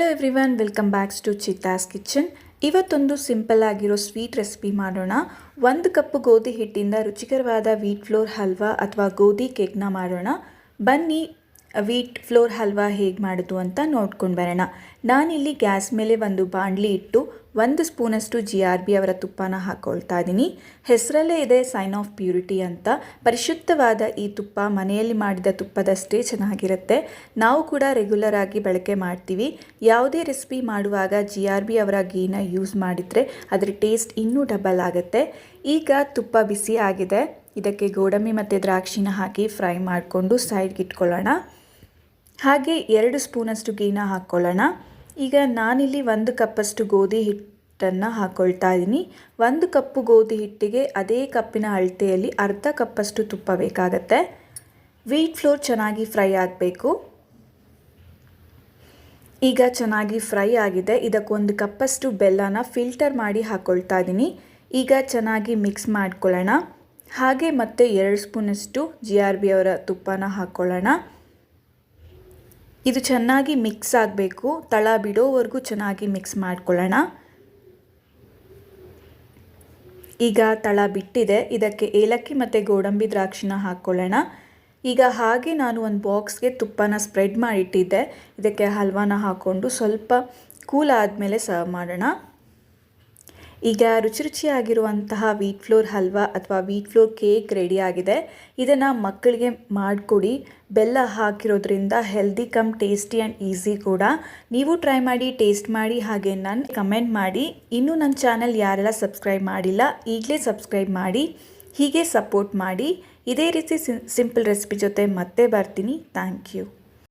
Hello everyone welcome backs to Chitta's kitchen ಇವತ್ತೊಂದು simple ಆಗಿರೋ sweet recipe ಮಾಡೋಣ. ಒಂದು ಕಪ್ ಗೋಧಿ ಹಿಟ್ಟಿಂದ ರುಚಿಕರವಾದ ವೀಟ್ ಫ್ಲೋರ್ ಹಲ್ವಾ ಅಥವಾ ಗೋಧಿ ಕೇಕ್ನ ಮಾಡೋಣ. ಬನ್ನಿ ವೀಟ್ ಫ್ಲೋರ್ ಹಲ್ವಾ ಹೇಗೆ ಮಾಡೋದು ಅಂತ ನೋಡ್ಕೊಂಡು ಬರೋಣ. ನಾನಿಲ್ಲಿ ಗ್ಯಾಸ್ ಮೇಲೆ ಒಂದು ಬಾಣಲಿ ಇಟ್ಟು ಒಂದು ಸ್ಪೂನಷ್ಟು ಜಿ ಆರ್ ಬಿ ಅವರ ತುಪ್ಪನ ಹಾಕ್ಕೊಳ್ತಾ ಇದ್ದೀನಿ. ಹೆಸರಲ್ಲೇ ಇದೆ ಸೈನ್ ಆಫ್ ಪ್ಯೂರಿಟಿ ಅಂತ. ಪರಿಶುದ್ಧವಾದ ಈ ತುಪ್ಪ ಮನೆಯಲ್ಲಿ ಮಾಡಿದ ತುಪ್ಪದಷ್ಟೇ ಚೆನ್ನಾಗಿರುತ್ತೆ. ನಾವು ಕೂಡ ರೆಗ್ಯುಲರ್ ಆಗಿ ಬಳಕೆ ಮಾಡ್ತೀವಿ. ಯಾವುದೇ ರೆಸಿಪಿ ಮಾಡುವಾಗ ಜಿ ಆರ್ ಬಿ ಅವರ ಗೀನ ಯೂಸ್ ಮಾಡಿದರೆ ಅದರ ಟೇಸ್ಟ್ ಇನ್ನೂ ಡಬಲ್ ಆಗುತ್ತೆ. ಈಗ ತುಪ್ಪ ಬಿಸಿ ಆಗಿದೆ. ಇದಕ್ಕೆ ಗೋಡಂಬಿ ಮತ್ತು ದ್ರಾಕ್ಷಿನ ಹಾಕಿ ಫ್ರೈ ಮಾಡಿಕೊಂಡು ಸೈಡ್ಗೆ ಇಟ್ಕೊಳ್ಳೋಣ. ಹಾಗೆ ಎರಡು ಸ್ಪೂನಷ್ಟು ಗೀನ ಹಾಕ್ಕೊಳ್ಳೋಣ ಈಗ ನಾನಿಲ್ಲಿ ಒಂದು ಕಪ್ಪಷ್ಟು ಗೋಧಿ ಹಿಟ್ಟನ್ನು ಹಾಕ್ಕೊಳ್ತಾ ಇದ್ದೀನಿ. ಒಂದು ಕಪ್ಪು ಗೋಧಿ ಹಿಟ್ಟಿಗೆ ಅದೇ ಕಪ್ಪಿನ ಅಳತೆಯಲ್ಲಿ ಅರ್ಧ ಕಪ್ಪಷ್ಟು ತುಪ್ಪ ಬೇಕಾಗತ್ತೆ. ವೀಟ್ ಫ್ಲೋರ್ ಚೆನ್ನಾಗಿ ಫ್ರೈ ಆಗಬೇಕು. ಈಗ ಚೆನ್ನಾಗಿ ಫ್ರೈ ಆಗಿದೆ. ಇದಕ್ಕೊಂದು ಕಪ್ಪಷ್ಟು ಬೆಲ್ಲನ ಫಿಲ್ಟರ್ ಮಾಡಿ ಹಾಕ್ಕೊಳ್ತಾ ಇದ್ದೀನಿ. ಈಗ ಚೆನ್ನಾಗಿ ಮಿಕ್ಸ್ ಮಾಡ್ಕೊಳ್ಳೋಣ. ಹಾಗೆ ಮತ್ತೆ ಎರಡು ಸ್ಪೂನಷ್ಟು ಜಿ ಆರ್ ಬಿ ಅವರ ತುಪ್ಪನ ಹಾಕ್ಕೊಳ್ಳೋಣ ಇದು ಚೆನ್ನಾಗಿ ಮಿಕ್ಸ್ ಆಗಬೇಕು. ತಳ ಬಿಡೋವರೆಗೂ ಚೆನ್ನಾಗಿ ಮಿಕ್ಸ್ ಮಾಡ್ಕೊಳ್ಳೋಣ. ಈಗ ತಳ ಬಿಟ್ಟಿದೆ. ಇದಕ್ಕೆ ಏಲಕ್ಕಿ ಮತ್ತು ಗೋಡಂಬಿ ದ್ರಾಕ್ಷಿನ ಹಾಕ್ಕೊಳ್ಳೋಣ ಈಗ ಹಾಗೆ ನಾನು ಒಂದು ಬಾಕ್ಸ್ಗೆ ತುಪ್ಪನ ಸ್ಪ್ರೆಡ್ ಮಾಡಿಟ್ಟಿದ್ದೆ. ಇದಕ್ಕೆ ಹಲ್ವಾನ ಹಾಕ್ಕೊಂಡು ಸ್ವಲ್ಪ ಕೂಲ್ ಆದಮೇಲೆ ಸರ್ವ್ ಮಾಡೋಣ. ಈಗ ರುಚಿ ರುಚಿಯಾಗಿರುವಂತಹ ವೀಟ್ ಫ್ಲೋರ್ ಹಲ್ವಾ ಅಥವಾ ವೀಟ್ ಫ್ಲೋರ್ ಕೇಕ್ ರೆಡಿ ಆಗಿದೆ. ಇದನ್ನು ಮಕ್ಕಳಿಗೆ ಮಾಡಿಕೊಡಿ. ಬೆಲ್ಲ ಹಾಕಿರೋದ್ರಿಂದ healthy cum tasty and easy ಕೂಡ. ನೀವು ಟ್ರೈ ಮಾಡಿ ಟೇಸ್ಟ್ ಮಾಡಿ ಹಾಗೆ ನನ್ನ ಕಮೆಂಟ್ ಮಾಡಿ. ಇನ್ನೂ ನನ್ನ ಚಾನಲ್ ಯಾರೆಲ್ಲ ಸಬ್ಸ್ಕ್ರೈಬ್ ಮಾಡಿಲ್ಲ, ಈಗಲೇ ಸಬ್ಸ್ಕ್ರೈಬ್ ಮಾಡಿ. ಹೀಗೆ ಸಪೋರ್ಟ್ ಮಾಡಿ. ಇದೇ ರೀತಿ ಸಿಂಪಲ್ ರೆಸಿಪಿ ಜೊತೆ ಮತ್ತೆ ಬರ್ತೀನಿ. Thank you